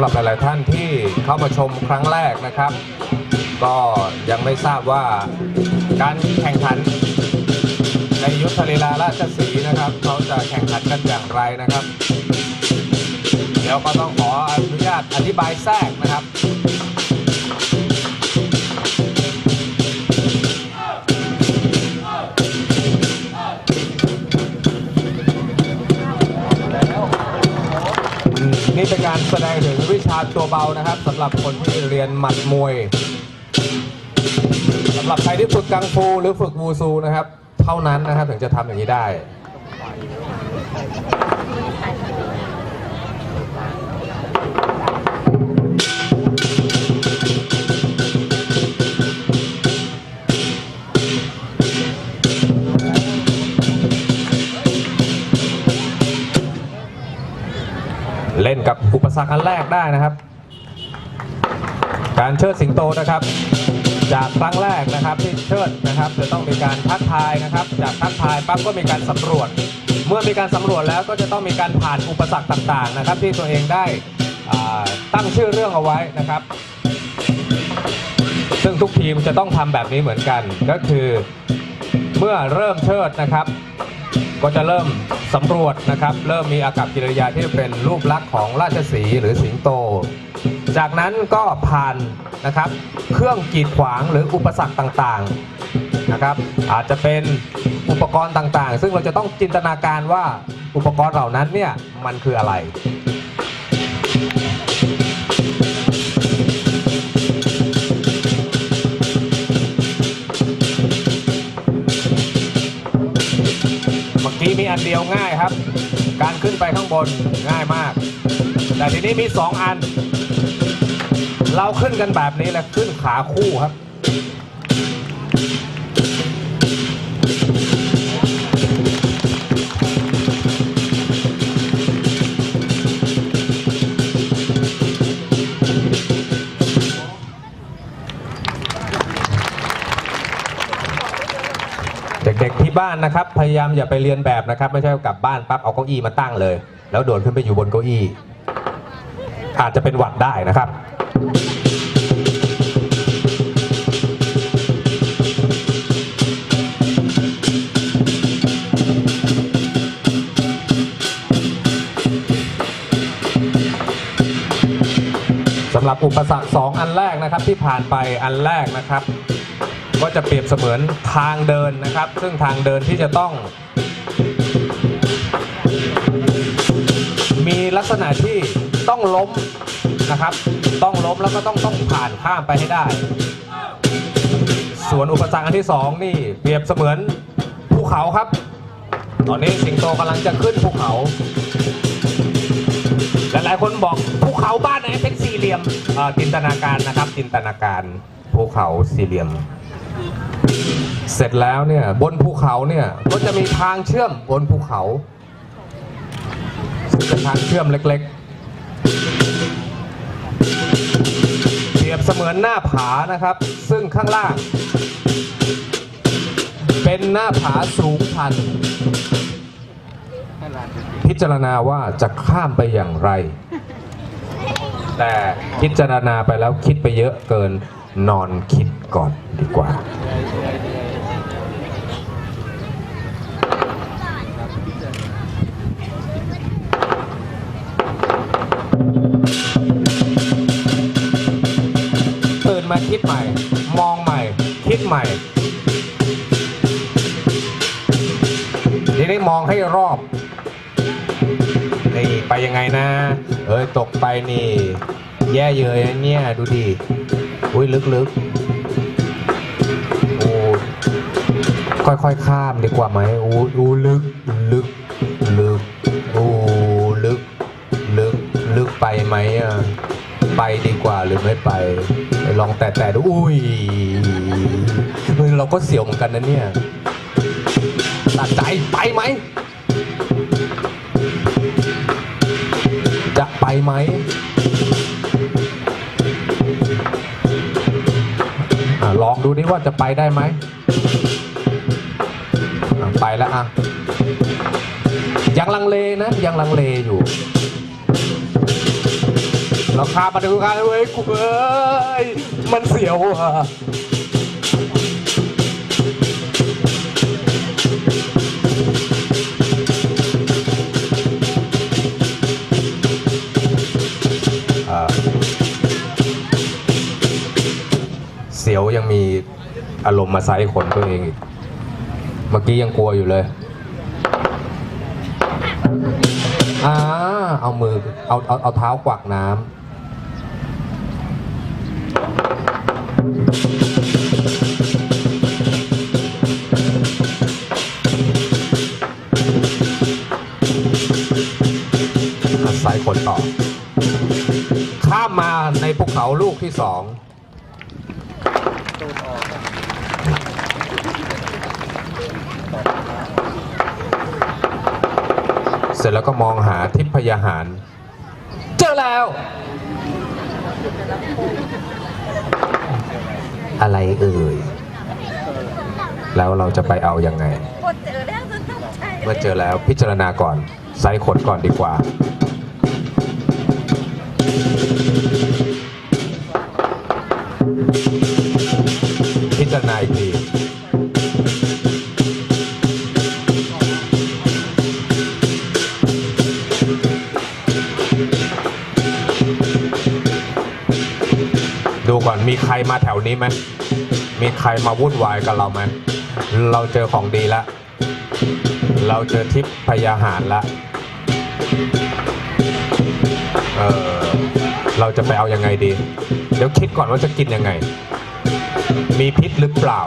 ำหรับหลาย ๆ ท่านที่เข้ามาชมครั้งแรกนะครับ ก็ยังไม่ทราบว่าการแข่งขัน ในยุทธลีลาราชสีนะครับเขาจะแข่งขันกันอย่างไรนะครับ เดี๋ยวก็ต้องขออนุญาตอธิบายแทรกนะครับ นี่เป็นการแสดงถึงวิชาตัวเบานะครับสำหรับคนที่เรียนหมัดมวยสำหรับใครที่ฝึกกังฟูหรือฝึกวูซูนะครับ เท่านั้นนะครับถึงจะทำอย่างนี้ได้ ล่นกับอุปสรรคอันแรกได้นะครับ การเชิดสิงโตนะครับ จากครั้งแรกนะครับที่เชิดนะครับ จะต้องมีการทักทายนะครับ จากทักทายปั๊บก็มีการสำรวจ เมื่อมีการสำรวจแล้วก็จะต้องมีการผ่านอุปสรรคต่างๆนะครับ ที่ตัวเองได้ตั้งชื่อเรื่องเอาไว้นะครับ ซึ่งทุกทีมจะต้องทำแบบนี้เหมือนกันก็คือเมื่อเริ่มเชิดนะครับ ก็จะเริ่มสำรวจนะครับ เริ่มมีอากับกิริยาที่เป็นรูปลักษณ์ของราชสีห์หรือสิงโต จากนั้นก็ผ่านนะครับ เครื่องกีดขวางหรืออุปสรรคต่างๆนะครับ อาจจะเป็นอุปกรณ์ต่างๆ ซึ่งเราจะต้องจินตนาการว่าอุปกรณ์เหล่านั้นเนี่ยมันคืออะไร อันเดียวง่ายครับ การขึ้นไปข้างบนง่ายมาก แต่ทีนี้มีสองอัน เราขึ้นกันแบบนี้แหละขึ้นขาคู่ครับ บ้านนะครับ พยายามอย่าไปเรียนแบบนะครับ ไม่ใช่กลับบ้านปั๊บเอาเก้าอี้มาตั้งเลย แล้วโดดขึ้นไปอยู่บนเก้าอี้ อาจจะเป็นหวัดได้นะครับสำหรับอุปสรรค 2 อันแรกนะครับที่ผ่านไปอันแรกนะครับ ก็จะเปรียบเสมือนทางเดินนะครับ ซึ่งทางเดินที่จะต้อง มีลักษณะที่ต้องล้มนะครับ ต้องล้มแล้วก็ต้องต้องผ่านข้ามไปให้ได้ ส่วนอุปสรรคอันที่สองนี่เปรียบเสมือนภูเขาครับ ตอนนี้สิงโตกำลังจะขึ้นภูเขาหลายๆคนบอกภูเขาบ้านไหนเป็นสี่เหลี่ยมอ่อจินตนาการนะครับจินตนาการภูเขาสี่เหลี่ยม เสร็จแล้วเนี่ยบนภูเขาเนี่ยก็จะมีทางเชื่อมบนภูเขาซึ่งเป็นทางเชื่อมเล็กๆ เปรียบเสมือนหน้าผานะครับ ซึ่งข้างล่าง เป็นหน้าผาสูงชัน พิจารณาว่าจะข้ามไปอย่างไร แต่พิจารณาไปแล้วคิดไปเยอะเกินนอนคิดก่อนดีกว่า คิดใหม่ มองใหม่ คิดใหม่ ทีนี้มองให้รอบ นี่ไปยังไงนะ เอ้ยตกไปนี่ แย่เยยนะเนี่ย ดูดิอุ้ยลึกๆโอ้ค่อยๆ ข้ามดีกว่าไหมโอ้ดูลึกลึกลึกโอ้ลึก ลึก ลึกไปไหมอะ ไปดี หรือไม่ไปลองแต่แต่ดูอุ้ยเฮ้ยเราก็เสียวเหมือนกันนะเนี่ยตัดใจไปไหม จะไปไหมลองดูดิว่าจะไปได้ไหม ไปแล้วอะ ยังลังเลนะ ยังลังเลอยู่ เราข้ามมาดูกันเว้ยกูเอ้ยมันเสียวอะเอ่อเสียวยังมีอารมณ์มาไซส์ขนตัวเองอีก เมื่อกี้ยังกลัวอยู่เลย อ่า เอามือ เอา เอา เอาเท้ากวักน้ำ อายขนต่อ ข้ามมาในภูเขาลูกที่สองเสร็จแล้วก็มองหาทิพยาหาร เจอแล้ว อะไรเอ่ย แล้วเราจะไปเอายังไงกดเจอแล้วจะต้องใช้เมื่อเจอแล้วพิจารณาก่อนไซส์ขนก่อนดีกว่า พิจารณาอีกที มีใครมาแถวนี้ไหมมีใครมาวุ่นวายกับเราไหมเราเจอของดีแล้วเราเจอทิพย์พยาหารละเออเราจะไปเอายังไงดี เดี๋ยวคิดก่อนว่าจะกินยังไง มีพิษหรือเปล่า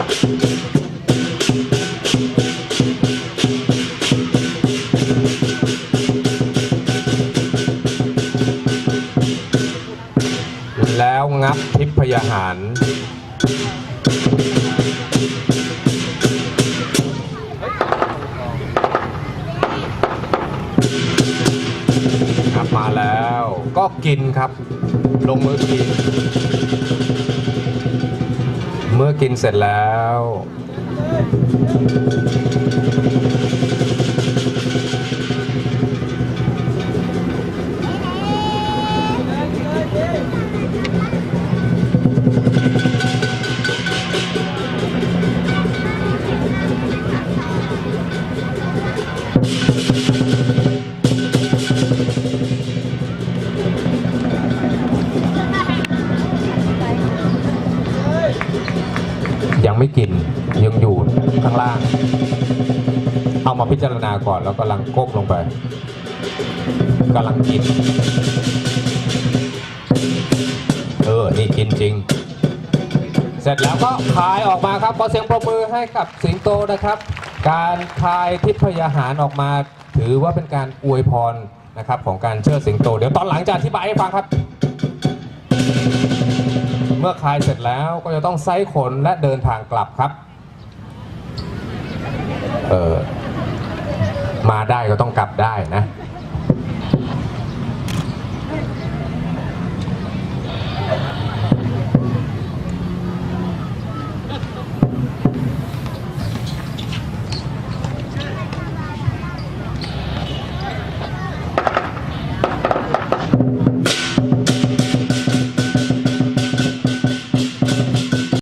แล้วงับทิพยาหารครับมาแล้วก็กินครับ ลงมือกิน มื่อกินเสร็จแล้วาก่อนแล้วกำลังก้มลงไปกำลังกิน เออ นี่กินจริง เสร็จแล้วก็คายออกมาครับขอเสียงปรบมือให้กับสิงโตนะครับ การคายทิพยาหารออกมา ถือว่าเป็นการอวยพรนะครับของการเชิดสิงโต เดี๋ยวตอนหลังจะอธิบายให้ฟังครับ เมื่อคลายเสร็จแล้วก็จะต้องไซส์ขนและเดินทางกลับครับ เออ มาได้ก็ต้องกลับได้นะ